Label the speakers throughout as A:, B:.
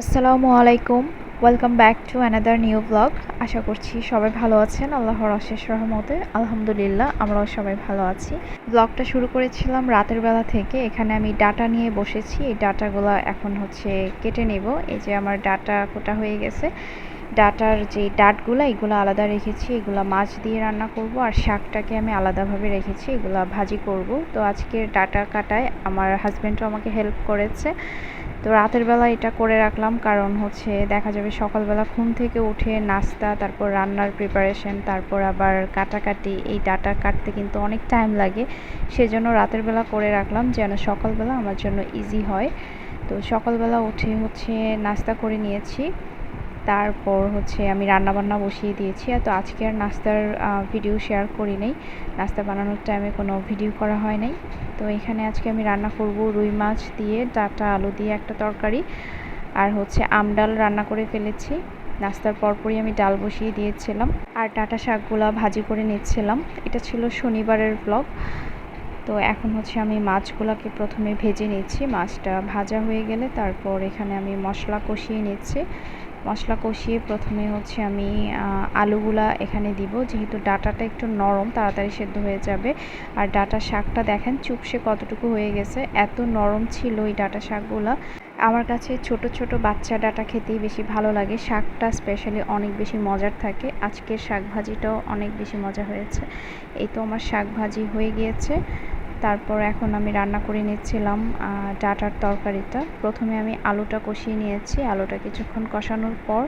A: আসসালামু আলাইকুম। Welcome back to another new blog আশা করছি সবাই ভালো আছেন। আল্লাহর অশেষ রহমতে আলহামদুলিল্লাহ আমরাও সবাই ভালো আছি। ব্লগটা শুরু করেছিলাম রাতের বেলা থেকে। এখানে আমি ডাটা নিয়ে বসেছি। এই ডাটাগুলো এখন হচ্ছে কেটে নেব। এই যে আমার ডাটা কোটা হয়ে গেছে। ডাটার যে ডাটগুলো, এগুলো আলাদা রেখেছি। এগুলো মাছ দিয়ে রান্না করব আর শাকটাকে আমি আলাদাভাবে রেখেছি। এগুলো ভাজি করব। তো আজকের ডাটা কাটায় আমার হাজব্যান্ডও আমাকে হেল্প করেছে। তো রাতের বেলা এটা করে রাখলাম, কারণ হচ্ছে দেখা যাবে সকালবেলা ঘুম থেকে উঠে নাস্তা, তারপর রান্নার প্রিপারেশন তারপর আবার কাটাকাটি, এই ডাটা কাটতে কিন্তু অনেক টাইম লাগে। সেজন্য রাতের বেলা করে রাখলাম যেন সকালবেলা আমার জন্য ইজি হয়। তো সকালবেলা উঠে হচ্ছে নাস্তা করে নিয়েছি। তারপর হচ্ছে আমি রান্নাবান্না বসিয়ে দিয়েছি। তো আজকে আর নাস্তার ভিডিও শেয়ার করি নাই। নাস্তা বানানোর টাইমে কোনো ভিডিও করা হয় নাই। তো এখানে আজকে আমি রান্না করব রুই মাছ দিয়ে ডাটা আলু দিয়ে একটা তরকারি। আর হচ্ছে আম ডাল রান্না করে ফেলেছি। নাস্তার পরপরই আমি ডাল বসিয়ে দিয়েছিলাম। আর ডাটা শাকগুলা ভাজি করে নিচ্ছিলাম। এটা ছিল শনিবারের ব্লগ তো এখন হচ্ছে আমি মাছগুলোকে প্রথমে ভেজে নিচ্ছি। মাছটা ভাজা হয়ে গেলে তারপর এখানে আমি মশলা কষিয়ে নিচ্ছি। মশলা কষিয়ে প্রথমে হচ্ছে আমি আলুগুলা এখানে দিব। যেহেতু ডাটাটা একটু নরম, তাড়াতাড়ি সেদ্ধ হয়ে যাবে। আর ডাটা শাকটা দেখেন চুপসে কতটুকু হয়ে গেছে। এত নরম ছিল এই ডাটা শাকগুলা। আমার কাছে ছোট ছোট বাচ্চা ডাটা খেতেই বেশি ভালো লাগে। শাকটা স্পেশালি অনেক বেশি মজার থাকে। আজকের শাক ভাজিটাও অনেক বেশি মজা হয়েছে। এই তো আমার শাক ভাজি হয়ে গিয়েছে। তারপর এখন আমি রান্না করে নিচ্ছিলাম ডাটার তরকারিটা। প্রথমে আমি আলুটা কষিয়ে নিয়েছি, আলুটা কিছুক্ষণ কষানোর পর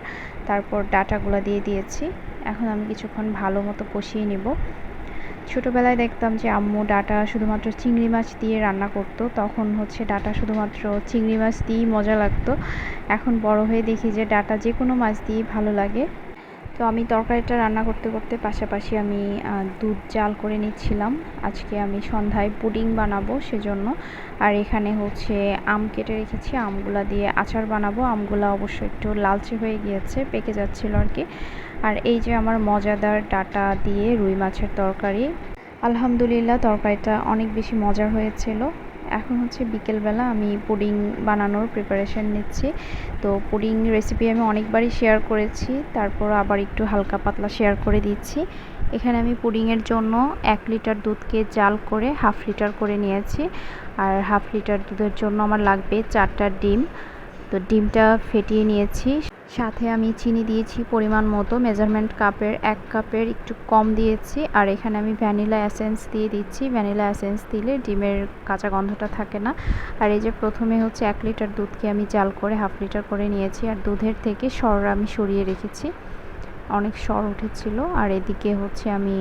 A: তারপর ডাটাগুলো দিয়ে দিয়েছি। এখন আমি কিছুক্ষণ ভালো মতো কষিয়ে নেব। ছোটোবেলায় দেখতাম যে আম্মু ডাটা শুধুমাত্র চিংড়ি মাছ দিয়ে রান্না করতো, তখন হচ্ছে ডাটা শুধুমাত্র চিংড়ি মাছ দিয়েই মজা লাগতো। এখন বড় হয়ে দেখি যে ডাটা যে কোনো মাছ দিয়েই ভালো লাগে। তো আমি তরকারিটা রান্না করতে করতে পাশাপাশি আমি দুধ জাল করে নিচ্ছিলাম। আজকে আমি সন্ধ্যায় পুডিং বানাবো সেজন্য। আর এখানে হচ্ছে আম কেটে রেখেছি, আমগুলা দিয়ে আচার বানাবো। আমগুলা অবশ্য একটু লালচে হয়ে গিয়েছে, পেকে যাচ্ছিল আর কি। আর এই যে আমার মজাদার ডাটা দিয়ে রুই মাছের তরকারি। আলহামদুলিল্লাহ, তরকারিটা অনেক বেশি মজার হয়েছিল। এখন হচ্ছে বিকেলবেলা আমি পুডিং বানানোর প্রিপারেশন নিচ্ছি। তো পুডিং রেসিপি আমি অনেকবারই শেয়ার করেছি, তারপর আবার একটু হালকা পাতলা শেয়ার করে দিচ্ছি। এখানে আমি পুডিংয়ের জন্য এক লিটার দুধকে জাল করে হাফ লিটার করে নিয়েছি। আর হাফ লিটার দুধের জন্য আমার লাগবে চারটা ডিম। তো ডিমটা ফেটিয়ে নিয়েছি। সাথে আমি চিনি দিয়েছি পরিমাণ মতো মেজারমেন্ট কাপের এক কাপের একটু কম দিয়েছি, আর এখানে আমি ভ্যানিলা অ্যাসেন্স দিয়ে দিচ্ছি। ভ্যানিলা অ্যাসেন্স দিলে ডিমের কাঁচা গন্ধটা থাকে না। আর এই যে প্রথমে হচ্ছে এক লিটার দুধকে আমি জাল করে, হাফ লিটার করে নিয়েছি, আর দুধের থেকে সর আমি সরিয়ে রেখেছি। অনেক সর উঠেছিল, আর এদিকে হচ্ছে আমি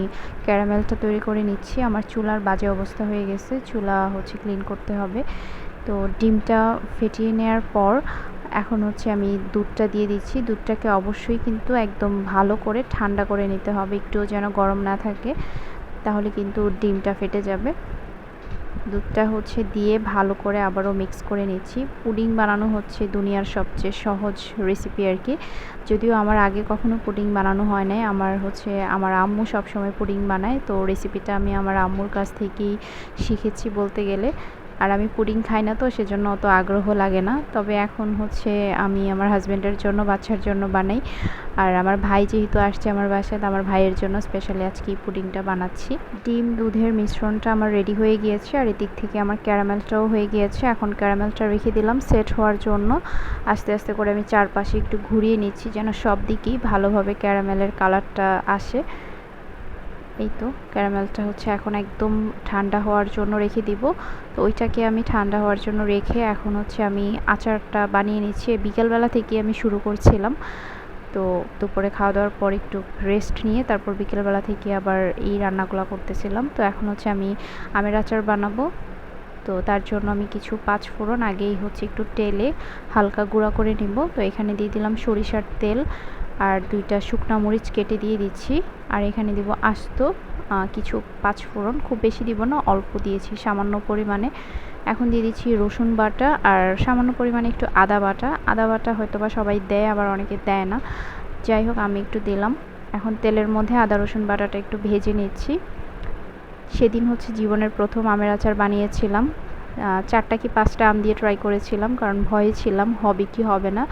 A: ক্যারামেলটা তৈরি করে নিচ্ছি। আমার চুলার বাজে অবস্থা হয়ে গেছে, চুলা হচ্ছে ক্লিন করতে হবে। তো ডিমটা ফেটিয়ে নেওয়ার পর এখন হচ্ছে আমি দুধটা দিয়ে দিচ্ছি। দুধটাকে অবশ্যই কিন্তু একদম ভালো করে ঠান্ডা করে নিতে হবে। একটু যেন গরম না থাকে, তাহলে কিন্তু ডিমটা ফেটে যাবে। দুধটা হচ্ছে দিয়ে ভালো করে আবারও মিক্স করে নিচ্ছি। পুডিং বানানো হচ্ছে দুনিয়ার সবচেয়ে সহজ রেসিপি আর কি। যদিও আমার আগে কখনো পুডিং বানানো হয় নাই। আমার হচ্ছে, আমার আম্মু সবসময় পুডিং বানায়। তো রেসিপিটা আমি আমার আম্মুর কাছ থেকেই শিখেছি বলতে গেলে। আর আমি পুডিং খাই না তো, সেজন্য অত আগ্রহ লাগে না। তবে এখন হচ্ছে আমি আমার হাজব্যান্ডের জন্য, বাচ্চার জন্য বানাই। আর আমার ভাই যেহেতু আসছে আমার বাসায়, তো আমার ভাইয়ের জন্য স্পেশালি আজকে এই পুডিংটা বানাচ্ছি। ডিম, দুধের মিশ্রণটা আমার রেডি হয়ে গিয়েছে, আর এদিক থেকে আমার ক্যারামেলটাও হয়ে গিয়েছে। এখন ক্যারামেলটা রেখে দিলাম সেট হওয়ার জন্য। আস্তে আস্তে করে আমি চারপাশে একটু ঘুরিয়ে নিচ্ছি, যেন সব দিকেই ভালোভাবে ক্যারামেলের কালারটা আসে। এই তো, ক্যারামেলটা হচ্ছে এখন একদম ঠান্ডা হওয়ার জন্য রেখে দিব। তো ওইটাকে আমি ঠান্ডা হওয়ার জন্য রেখে এখন হচ্ছে আমি আচারটা বানিয়ে নিচ্ছি। বিকেলবেলা থেকে আমি শুরু করছিলাম। তো দুপুরে খাওয়া দাওয়ার পর একটু রেস্ট নিয়ে তারপর বিকেলবেলা থেকে আবার এই রান্নাগুলো করতেছিলাম। তো এখন হচ্ছে আমি আমের আচার বানাবো। তো তার জন্য আমি কিছু পাঁচ ফোড়ন, আগেই হচ্ছে একটু তেলে হালকা গুঁড়া করে নিব। তো এখানে দিয়ে দিলাম সরিষার তেল। আর দুইটা শুকনা মরিচ কেটে দিয়ে দিচ্ছি। আর এখানে দিব আস্ত কিছু পাঁচ ফোড়ন। খুব বেশি দিব না, অল্প দিয়েছি, সামান্য পরিমাণে। এখন দিয়ে দিচ্ছি রসুন বাটা আর সামান্য পরিমাণে একটু আদা বাটা। আদা বাটা হয়তো বা সবাই দেয়, আবার অনেকে দেয় না। যাই হোক, আমি একটু দিলাম। এখন তেলের মধ্যে আদা, রসুন বাটাটা একটু ভেজে নিচ্ছি। সেদিন হচ্ছে জীবনের প্রথম আমের আচার বানিয়েছিলাম।
B: চারটা কি পাঁচটা আম দিয়ে ট্রাই করেছিলাম, কারণ ভয়ে ছিলাম, হবে কি হবে না।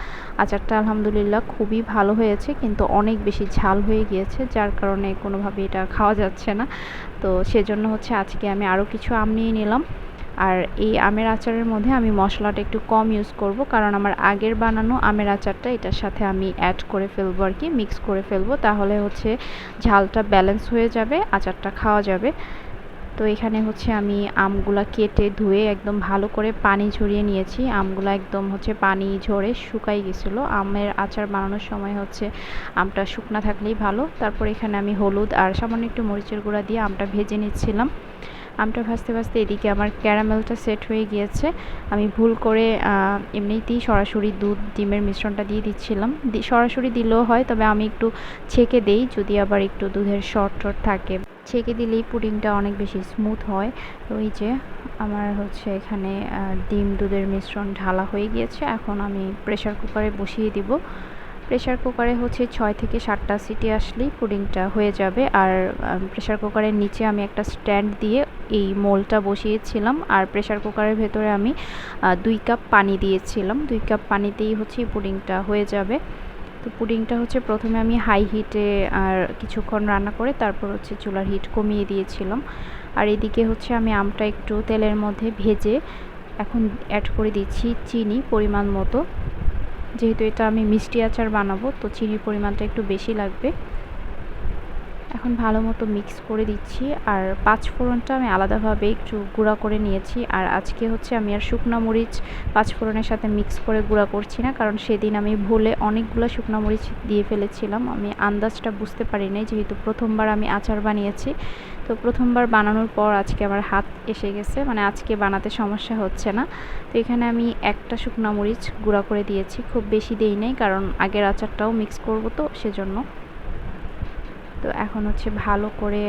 B: আচারটা আলহামদুলিল্লাহ খুবই ভালো হয়েছে, কিন্তু অনেক বেশি ঝাল হয়ে গিয়েছে, যার কারণে কোনোভাবে এটা খাওয়া যাচ্ছে না। তো সেজন্য হচ্ছে আজকে আমি আরও কিছু আম নিয়ে নিলাম। আর এই আমের আচারের মধ্যে আমি মশলাটা একটু কম ইউজ করব, কারণ আমার আগের বানানো আমের আচারটা এটার সাথে আমি অ্যাড করে ফেলব আর কি মিক্স করে ফেলব, তাহলে হচ্ছে ঝালটা ব্যালেন্স হয়ে যাবে, আচারটা খাওয়া যাবে। তো এখানে হচ্ছে আমি আমগুলা কেটে ধুয়ে একদম ভালো করে পানি ঝরিয়ে নিয়েছি। আমগুলো একদম হচ্ছে পানি ঝরে শুকাই গেছিল। আমের আচার বানানোর সময় হচ্ছে আমটা শুকনা থাকলেই ভালো। তারপর এখানে আমি হলুদ আর সামান্য একটু মরিচের গুঁড়া দিয়ে আমটা ভেজে নিচ্ছিলাম। আমটা ভাজতে ভাজতে এদিকে আমার ক্যারামেলটা সেট হয়ে গিয়েছে। আমি ভুল করে এমনিতেই সরাসরি দুধ, ডিমের মিশ্রণটা দিয়ে দিচ্ছিলাম। সরাসরি দিলেও হয়, তবে আমি একটু ছেঁকে দেই, যদি আবার একটু দুধের শর্ট টট থাকে। ছেঁকে দিলেই পুডিংটা অনেক বেশি স্মুথ হয়। তো এই যে আমার হচ্ছে এখানে ডিম দুধের মিশ্রণ ঢালা হয়ে গিয়েছে। এখন আমি প্রেশার কুকারে বসিয়ে দিব। প্রেশার কুকারে হচ্ছে ছয় থেকে সাতটা সিটি আসলেই পুডিংটা হয়ে যাবে। আর প্রেশার কুকারের নিচে আমি একটা স্ট্যান্ড দিয়ে এই মোলটা বসিয়েছিলাম। আর প্রেশার কুকারের ভেতরে আমি দুই কাপ পানি দিয়েছিলাম। দুই কাপ পানিতেই হচ্ছে পুডিংটা হয়ে যাবে। তো পুডিংটা হচ্ছে প্রথমে আমি হাই হিটে আর কিছুক্ষণ রান্না করে তারপর হচ্ছে চুলার হিট কমিয়ে দিয়েছিলাম। আর এদিকে হচ্ছে আমি আমটা একটু তেলের মধ্যে ভেজে এখন অ্যাড করে দিচ্ছি চিনি পরিমাণ মতো। যেহেতু এটা আমি মিষ্টি আচার বানাবো, তো চিনির পরিমাণটা একটু বেশি লাগবে। এখন ভালো মতো মিক্স করে দিচ্ছি। আর পাঁচ ফোড়নটা আমি আলাদাভাবে একটু গুঁড়া করে নিয়েছি। আর আজকে হচ্ছে আমি আর শুকনা মরিচ পাঁচ ফোড়নের সাথে মিক্স করে গুঁড়া করছি না। কারণ সেদিন আমি ভুলে অনেকগুলো শুকনা মরিচ দিয়ে ফেলেছিলাম। আমি আন্দাজটা বুঝতে পারি নাই যেহেতু প্রথমবার আমি আচার বানিয়েছি। তো প্রথমবার বানানোর পর আজকে আমার হাত এসে গেছে। মানে আজকে বানাতে সমস্যা হচ্ছে না। তো এখানে আমি একটা শুকনা মরিচ গুঁড়া করে দিয়েছি। খুব বেশি দেই নাই, কারণ আগের আচারটাও মিক্স করব তো সেজন্য। তো এখন হচ্ছে ভালো করে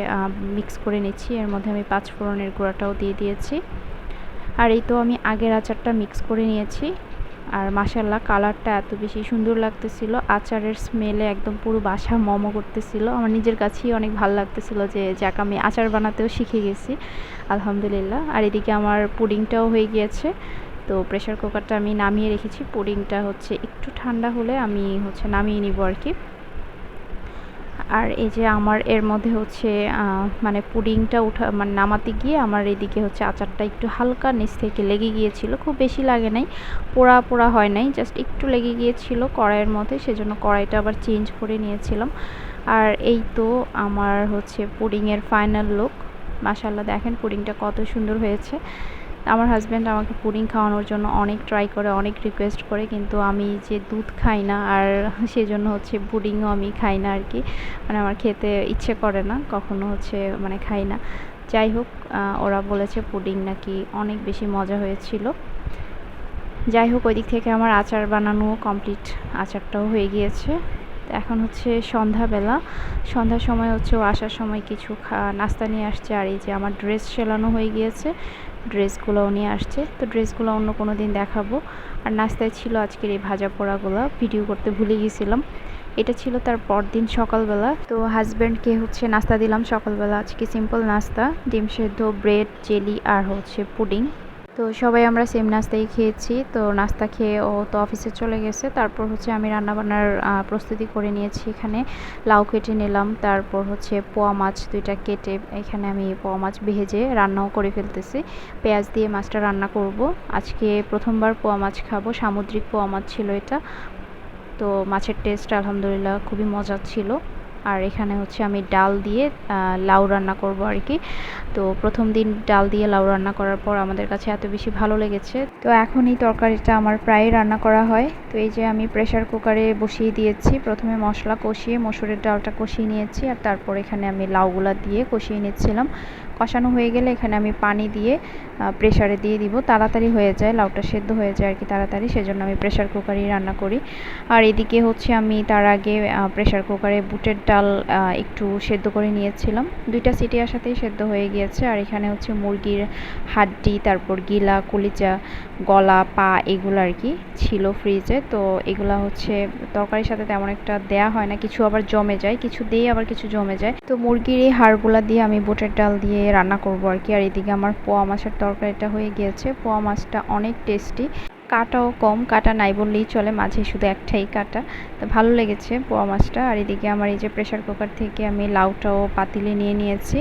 B: মিক্স করে নিচ্ছি। এর মধ্যে আমি পাঁচ ফোড়নের গুঁড়াটাও দিয়ে দিয়েছি। আর এই তো আমি আগের আচারটা মিক্স করে নিয়েছি। আর মাসাল্লাহ কালারটা এত বেশি সুন্দর লাগতেছিল। আচারের স্মেলে একদম পুরো বাসা মমো করতেছিল। আমার নিজের কাছেই অনেক ভালো লাগতেছিল যে, যাক আমি আচার বানাতেও শিখে গেছি। আলহামদুলিল্লাহ। আর এদিকে আমার পুডিংটাও হয়ে গিয়েছে। তো প্রেশার কুকারটা আমি নামিয়ে রেখেছি। পুডিংটা হচ্ছে একটু ঠান্ডা হলে আমি হচ্ছে নামিয়ে নিব আর কি আর এই যে আমার এর মধ্যে হচ্ছে মানে পুডিংটা উঠা মানে নামাতে গিয়ে আমার এদিকে হচ্ছে আচারটা একটু হালকা নিচ থেকে লেগে গিয়েছিল। খুব বেশি লাগে নাই, পোড়া পোড়া হয় নাই জাস্ট একটু লেগে গিয়েছিল কড়াইয়ের মধ্যে, সেজন্য কড়াইটা আবার চেঞ্জ করে নিয়েছিলাম। আর এই তো আমার হচ্ছে পুডিংয়ের ফাইনাল লুক মাসাল্লাহ দেখেন পুডিংটা কত সুন্দর হয়েছে। আমার হাজব্যান্ড আমাকে পুডিং খাওয়ানোর জন্য অনেক ট্রাই করে, অনেক রিকোয়েস্ট করে, কিন্তু আমি যে দুধ খাই না আর সেজন্য হচ্ছে পুডিংও আমি খাই না আর কি মানে আমার খেতে ইচ্ছে করে না, কখনো হচ্ছে মানে খাই না। যাই হোক ওরা বলেছে পুডিং নাকি অনেক বেশি মজা হয়েছিল। যাই হোক ওই দিক থেকে আমার আচার বানানো কমপ্লিট আচারটাও হয়ে গিয়েছে। এখন হচ্ছে সন্ধ্যাবেলা। সন্ধ্যার সময় হচ্ছে ও আসার সময় কিছু নাস্তা নিয়ে আসছে আর এই যে আমার ড্রেস সেলানো হয়ে গিয়েছে, ড্রেসগুলোও নিয়ে আসছে। তো ড্রেসগুলো অন্য কোনো দিন দেখাবো। আর নাস্তায় ছিল আজকের এই ভাজা পোড়াগুলো, ভিডিও করতে ভুলে গিয়েছিলাম। এটা ছিল তার পরদিন সকালবেলা। তো হাজব্যান্ডকে হচ্ছে নাস্তা দিলাম সকালবেলা। আজকে সিম্পল নাস্তা, ডিম সেদ্ধ, ব্রেড, জেলি আর হচ্ছে পুডিং। তো সবাই আমরা সেম নাস্তাই খেয়েছি। তো নাস্তা খেয়ে ও তো অফিসে চলে গেছে। তারপর হচ্ছে আমি রান্নাবান্নার প্রস্তুতি করে নিয়েছি এখানে। লাউ কেটে নিলাম। তারপর হচ্ছে পোয়া মাছ দুইটা কেটে এখানে আমি পোয়া মাছ ভেজে রান্নাও করে ফেলতেছি। পেঁয়াজ দিয়ে মাছটা রান্না করব। আজকে প্রথমবার পোয়া মাছ খাব। সামুদ্রিক পোয়া মাছ ছিল এটা। তো মাছের টেস্ট আলহামদুলিল্লাহ খুবই মজার ছিল। আর এখানে হচ্ছে আমি ডাল দিয়ে লাউ রান্না করব আর কি। তো প্রথম দিন ডাল দিয়ে লাউ রান্না করার পর আমাদের কাছে এত বেশি ভালো লেগেছে। তো এখন এই তরকারিটা আমার প্রায় রান্না করা হয়। তো এই যে আমি প্রেশার কুকারে বসিয়ে দিয়েছি। প্রথমে মশলা কষিয়ে মসুরের ডালটা কষিয়ে নিয়েছি আর তারপর এখানে আমি লাউগুলা দিয়ে কষিয়ে নিচ্ছিলাম। কষানো হয়ে গেলে এখানে আমি পানি দিয়ে প্রেশারে দিয়ে দিব। তাড়াতাড়ি হয়ে যায়, লাউটা সেদ্ধ হয়ে যায় আর কি তাড়াতাড়ি। সেজন্য আমি প্রেশার কুকারেই রান্না করি। আর এদিকে হচ্ছে আমি তার আগে প্রেশার কুকারে বুটের ডাল একটু সেদ্ধ করে নিয়েছিলাম। দুইটা সিটি আসাতেই সেদ্ধ হয়ে গিয়েছে। আর এখানে হচ্ছে মুরগির হাড্ডি, তারপর গিলা, কলিজা, গলা, পা, এগুলো আর কি ছিল ফ্রিজে। তো এগুলা হচ্ছে তরকারির সাথে তেমন একটা দেয়া হয় না। কিছু আবার জমে যায়, কিছু দিয়ে আবার কিছু জমে যায়। তো মুরগির এই হাড়গুলা দিয়ে আমি বুটের ডাল দিয়ে রান্না করব আর কি। আর এদিকে আমার পোয়া মাছের তরকারিটা হয়ে গিয়েছে। পোয়া মাছটা অনেক টেস্টি। কাটাও কম, কাটা নাই বললেই চলে, মাঝে শুধু একটাই কাটা। তো ভালো লেগেছে পোয়া মাছটা। আর এদিকে আমার এই যে প্রেশার কুকার থেকে আমি লাউটাও পাতিলে নিয়ে নিয়েছি।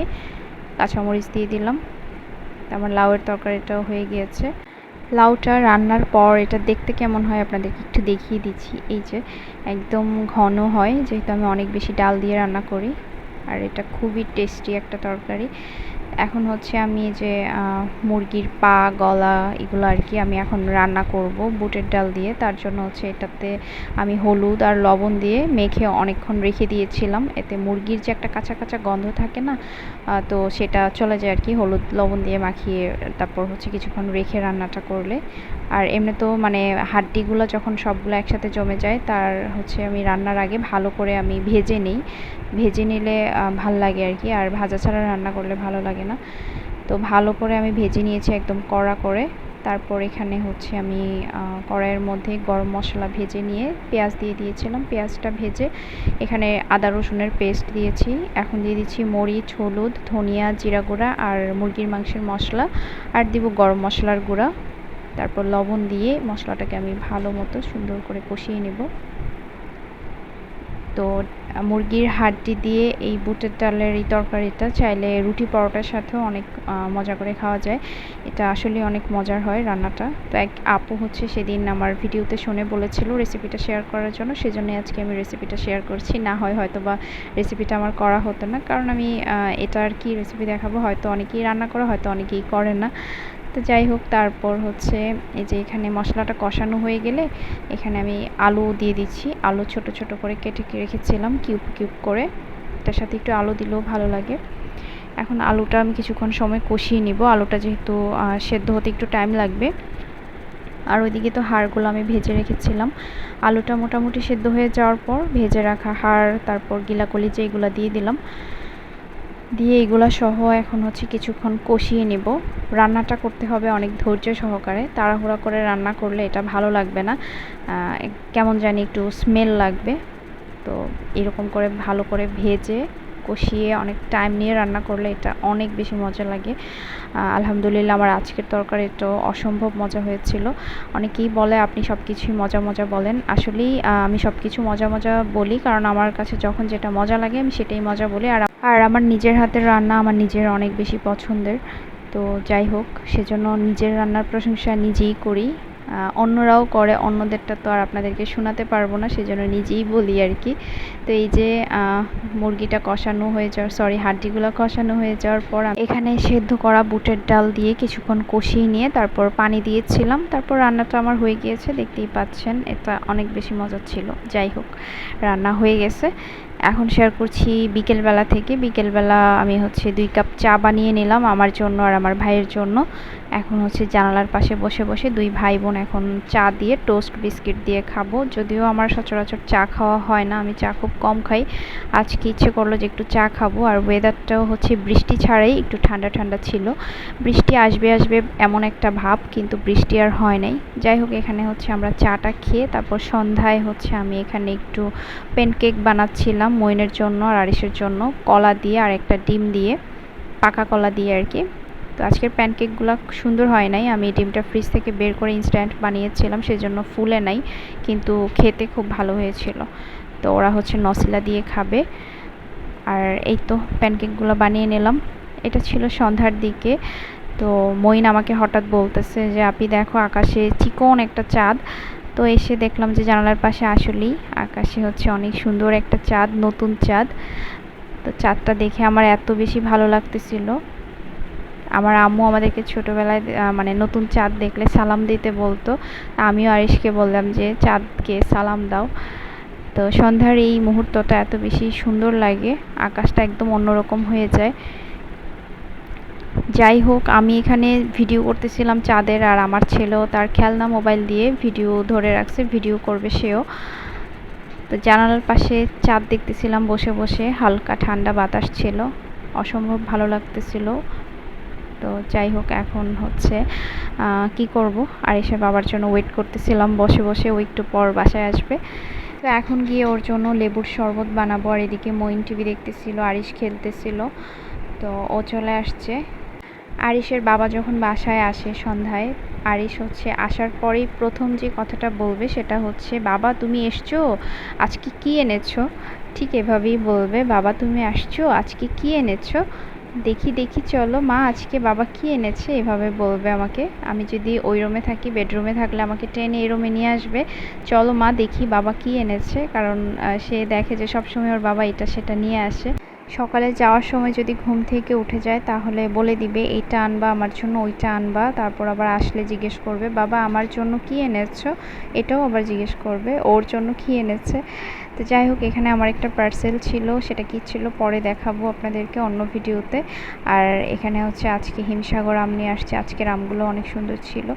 B: কাঁচামরিচ দিয়ে দিলাম। আমার লাউয়ের তরকারিটাও হয়ে গিয়েছে। লাউটা রান্নার পর এটা দেখতে কেমন হয় আপনাদেরকে একটু দেখিয়ে দিচ্ছি। এই যে একদম ঘন হয়, যেহেতু আমি অনেক বেশি ডাল দিয়ে রান্না করি। আর এটা খুবই টেস্টি একটা তরকারি। এখন হচ্ছে আমি যে মুরগির পা, গলা এগুলো আর কি আমি এখন রান্না করব বুটের ডাল দিয়ে। তার জন্য হচ্ছে এটাতে আমি হলুদ আর লবণ দিয়ে মেখে অনেকক্ষণ রেখে দিয়েছিলাম। এতে মুরগির যে একটা কাঁচা কাঁচা গন্ধ থাকে না তো সেটা চলে যায় আর কি। হলুদ, লবণ দিয়ে মাখিয়ে তারপর হচ্ছে কিছুক্ষণ রেখে রান্নাটা করলে। আর এমনি তো মানে হাড্ডিগুলো যখন সবগুলো একসাথে জমে যায়, তার হচ্ছে আমি রান্নার আগে ভালো করে আমি ভেজে নিই। ভেজে নিলে ভালো লাগে আর কি। আর ভাজা ছাড়া রান্না করলে ভালো লাগে না। তো ভালো করে আমি ভেজে নিয়েছি একদম কড়া করে। তারপর এখানে হচ্ছে আমি কড়াইয়ের মধ্যে গরম মশলা ভেজে নিয়ে পেঁয়াজ দিয়ে দিয়েছিলাম। পেঁয়াজটা ভেজে এখানে আদা রসুনের পেস্ট দিয়েছি। এখন দিয়ে দিচ্ছি মরিচ, হলুদ, ধনিয়া, জিরা গুঁড়া আর মুরগির মাংসের মশলা। আর দিব গরম মশলার গুঁড়া। তারপর লবণ দিয়ে মশলাটাকে আমি ভালো মতো সুন্দর করে কষিয়ে নেব। তো মুরগির হাড্ডি দিয়ে এই বুটের ডালের এই তরকারিটা চাইলে রুটি পরোটার সাথেও অনেক মজা করে খাওয়া যায়। এটা আসলে অনেক মজার হয় রান্নাটা। তো এক আপু হচ্ছে সেদিন আমার ভিডিওতে শুনে বলেছিল রেসিপিটা শেয়ার করার জন্য, সেজন্য আজকে আমি রেসিপিটা শেয়ার করছি। না হয় হয়তো বা রেসিপিটা আমার করা হতো না। কারণ আমি এটা আর কি রেসিপি দেখাবো, হয়তো অনেকেই রান্না করে, হয়তো অনেকেই করে না। তো যাই হোক, তারপর হচ্ছে এই যে এখানে মশলাটা কষানো হয়ে গেলে এখানে আমি আলু দিয়ে দিচ্ছি। আলু ছোট ছোট করে কেটে রেখেছিলাম কিউব কিউব করে। এটার সাথে একটু আলু দিলেও ভালো লাগে। এখন আলুটা আমি কিছুক্ষণ সময় কষিয়ে নিব। আলুটা যেহেতু সেদ্ধ হতে একটু টাইম লাগবে। আর ওইদিকে তো হাড়গুলো আমি ভেজে রেখেছিলাম। আলুটা মোটামুটি সেদ্ধ হয়ে যাওয়ার পর ভেজে রাখা হাড়, তারপর গিলাকলি যে এগুলো দিয়ে দিলাম। দিয়ে এগুলো সহ এখন হচ্ছে কিছুক্ষণ কষিয়ে নেব। রান্নাটা করতে হবে অনেক ধৈর্য সহকারে। তাড়াহুড়া করে রান্না করলে এটা ভালো লাগবে না। কেমন জানি একটু স্মেল লাগবে। তো এরকম করে ভালো করে ভেজে কষিয়ে অনেক টাইম নিয়ে রান্না করলে এটা অনেক বেশি মজা লাগে। আলহামদুলিল্লাহ আমার আজকের তরকারিটাও অসম্ভব মজা হয়েছিল। অনেকেই বলে, আপনি সব কিছুই মজা মজা বলেন। আসলেই আমি সব কিছু মজা মজা বলি, কারণ আমার কাছে যখন যেটা মজা লাগে আমি সেটাই মজা বলি। আর আর আমার নিজের হাতের রান্না আমার নিজের অনেক বেশি পছন্দের। তো যাই হোক, সেজন্য নিজের রান্নার প্রশংসা নিজেই করি। অন্যরাও করে, অন্যদেরটা তো আর আপনাদেরকে শোনাতে পারব না, সেজন্য নিজেই বলি আর কি। তো এই যে মুরগিটা কষানো হয়ে যাওয়ার সরি হাড্ডিগুলো কষানো হয়ে যাওয়ার পর এখানে সেদ্ধ করা বুটের ডাল দিয়ে কিছুক্ষণ কষিয়ে নিয়ে তারপর পানি দিয়েছিলাম। তারপর রান্নাটা আমার হয়ে গিয়েছে, দেখতেই পাচ্ছেন, এটা অনেক বেশি মজার ছিল। যাই হোক, রান্না হয়ে গেছে। এখন শেয়ার করছি বিকেলবেলা থেকে। বিকেলবেলা আমি হচ্ছে দুই কাপ চা বানিয়ে নিলাম আমার জন্য আর আমার ভাইয়ের জন্য। এখন হচ্ছে জানালার পাশে বসে বসে দুই ভাই বোন এখন চা দিয়ে টোস্ট বিস্কিট দিয়ে খাব। যদিও আমার সচরাচর চা খাওয়া হয় না, আমি চা খুব কম খাই। আজকে ইচ্ছে করল যে একটু চা খাব আর ওয়েদারটাও হচ্ছে বৃষ্টি ছাড়াই একটু ঠান্ডা ঠান্ডা ছিল। বৃষ্টি আসবে আসবে এমন একটা ভাব, কিন্তু বৃষ্টি আর হয় নাই। যাই হোক, এখানে হচ্ছে আমরা চাটা খেয়ে তারপর সন্ধ্যায় হচ্ছে আমি এখানে একটু প্যানকেক বানাচ্ছিলাম। মইনের জন্য আর আরিসের জন্য কলা দিয়ে আর একটা ডিম দিয়ে, পাকা কলা দিয়ে আর কি। তো আজকের প্যানকেকগুলো সুন্দর হয় নাই। আমি ডিমটা ফ্রিজ থেকে বের করে ইনস্ট্যান্ট বানিয়েছিলাম, সেজন্য ফুলে নাই, কিন্তু খেতে খুব ভালো হয়েছিল। তো ওরা হচ্ছে নসিলা দিয়ে খাবে। আর এই তো প্যানকেকগুলো বানিয়ে নিলাম। এটা ছিল সন্ধ্যার দিকে। তো মইন আমাকে হঠাৎ বলতেছে যে আপনি দেখো আকাশে চিকন একটা চাঁদ তো এসে দেখলাম যে জানালার পাশে আসলেই আকাশে হচ্ছে অনেক সুন্দর একটা চাঁদ, নতুন চাঁদ। তো চাঁদটা দেখে আমার এত বেশি ভালো লাগতেছিল। আমার আম্মু আমাদেরকে ছোটোবেলায় মানে নতুন চাঁদ দেখলে সালাম দিতে বলতো। আমিও আরিশকে বললাম যে, চাঁদকে সালাম দাও। তো সন্ধ্যার এই মুহূর্তটা এত বেশি সুন্দর লাগে, আকাশটা একদম অন্যরকম হয়ে যায়। যাই হোক, আমি এখানে ভিডিও করতেছিলাম চাঁদের আর আমার ছেলেও তার খেলনা মোবাইল দিয়ে ভিডিও ধরে রাখছে ভিডিও করবে সেও। তো জানালার পাশে চাঁদ দেখতেছিলাম বসে বসে, হালকা ঠান্ডা বাতাস ছিল, অসম্ভব ভালো লাগতেছিল। তো যাই হোক, এখন হচ্ছে কি করব? আর এসে বাবার জন্য ওয়েট করতেছিলাম, বসে বসে ও একটু পর বাসায় আসবে। তো এখন গিয়ে ওর জন্য লেবুর শরবত বানাবো, আর এদিকে মইন টিভি দেখতেছিল, আরিশ খেলতেছিল।
A: তো ও চলে আসছে। আরিশের বাবা যখন বাসায় আসে সন্ধ্যায়, আরিশ হচ্ছে আসার পরেই প্রথম যে কথাটা বলবে সেটা হচ্ছে, বাবা, তুমি এসছো? আজকে কি এনেছো? ঠিক এভাবেই বলবে, বাবা, তুমি আসছো? আজকে কি এনেছো? দেখি দেখি, চলো, মা, আজকে বাবা কি এনেছে? এভাবে বলবে আমাকে। আমি যদি ওই রুমে থাকি, বেডরুমে থাকলে আমাকে টেনে এই রুমে নিয়ে আসবে। চলো, মা, দেখি বাবা কি এনেছে। কারণ সে দেখে যে সবসময় ওর বাবা এটা, সেটা নিয়ে আসে। সকালে যাওয়ার সময় যদি ঘুম থেকে উঠে যায়, তাহলে বলে দিবে, এইটা আনবা, আমার জন্য ওইটা আনবা। তারপর আবার আসলে জিজ্ঞেস করবে, বাবা, আমার জন্য কি এনেছো? এটাও আবার জিজ্ঞেস করবে, ওর জন্য কি এনেছে? তো যাই হোক, এখানে আমার একটা পার্সেল ছিল, সেটা কি ছিল পরে দেখাবো আপনাদেরকে অন্য ভিডিওতে। আর এখানে হচ্ছে আজকে হিমসাগর আম নিয়ে আসছে, আজকের আমগুলো অনেক সুন্দর ছিল।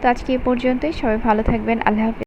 A: তো আজকে এ পর্যন্তই, সবাই ভালো থাকবেন, আল্লাহ হাফিজ।